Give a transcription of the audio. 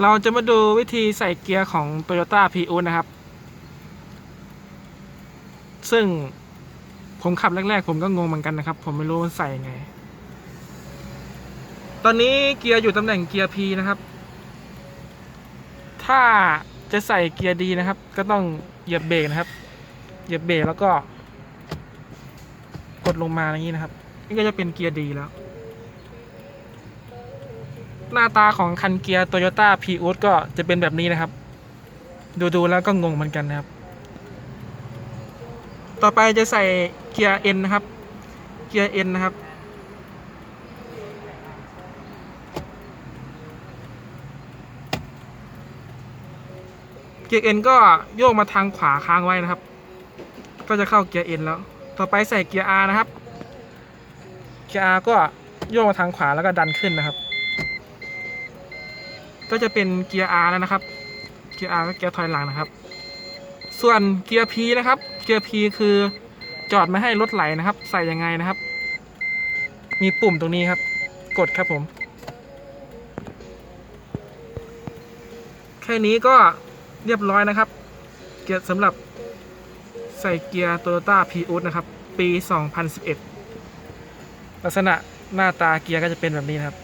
เราจะมาดูวิธีใส่เกียร์ของ Toyota p r i u นะครับ ซึ่งผมขับแรก ๆ ผมก็งงเหมือนกันนะครับ ผมไม่รู้มันใส่ยังไง ตอนนี้เกียร์อยู่ตำแหน่งเกียร์ P นะครับ ถ้าจะใส่เกียร์ดีนะครับ ก็ต้องเหยียบเบรกนะครับ เหยียบเบรกแล้วก็ กดลงมาอย่างนี้นะครับ นี่ก็จะเป็นเกียร์ดีแล้ว หน้าตาของคันเกียร์ Toyota p r i u s ก็จะเป็นแบบนี้นะครับ ดูๆแล้วก็งงเหมือนกันนะครับ ต่อไปจะใส่เกียร์ N นนะครับ เกียร์ N นนะครับเกียร์ N ก็โยกมาทางขวาค้างไว้นะครับ ก็จะเข้าเกียร์ N แล้ว ต่อไปใส่เกียร์ R นะครับ เกียร์ R ก็โยกมาทางขวาแล้วก็ดันขึ้นนะครับ ก็จะเป็นเกียร์ R แล้วนะครับ เกียร์ R ก็เกียร์ถอยหลังนะครับ ส่วนเกียร์ P นะครับ เกียร์ P คือจอดไม่ให้รถไหลนะครับ ใส่ยังไงนะครับ มีปุ่มตรงนี้ครับ กดครับผม แค่นี้ก็เรียบร้อยนะครับ เกียร์สำหรับใส่เกียร์ Toyota p r i u นะครับ ปี 2011 ลักษณะหน้าตาเกียร์ก็จะเป็นแบบนี้นะครับ